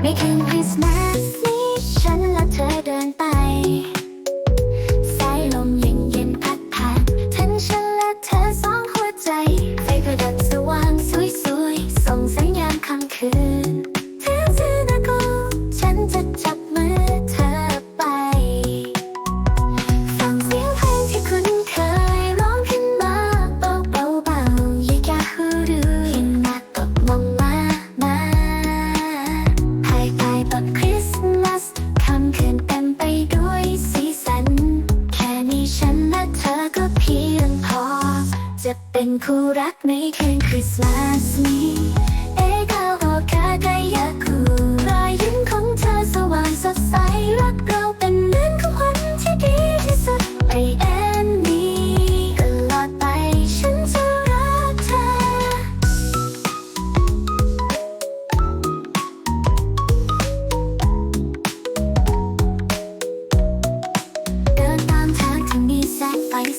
ไม่ถึงคริสต์มาสนี้ฉันและเธอเดินไป เ็นคู่รักในคืนคริสต์มาสนี้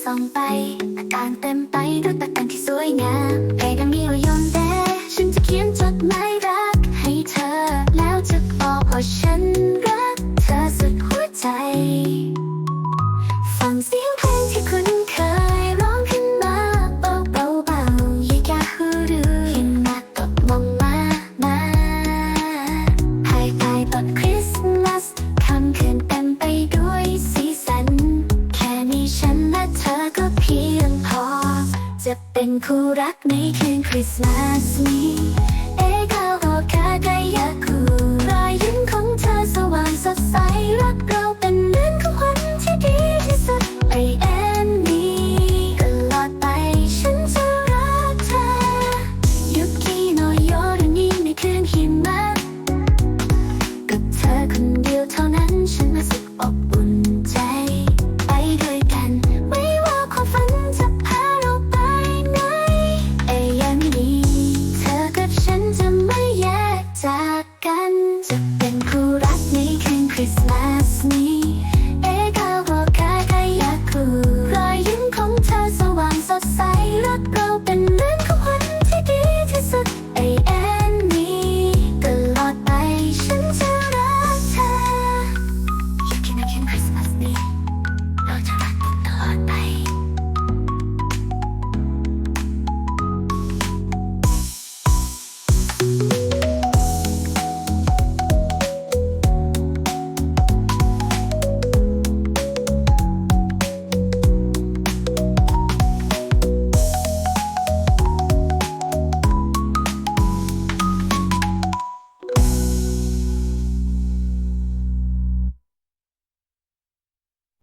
ส่องไป อาการเต็มไปด้วยตะการที่สวยงามเพลงดังนี้ว่ายอมแด่ฉันจะเขียนจดหมายรักให้เธอ แล้วจะบอกว่าฉันรักเธอสุดหัวใจ คู่รักในคืนคริสต์มาสนี้ Christmas me.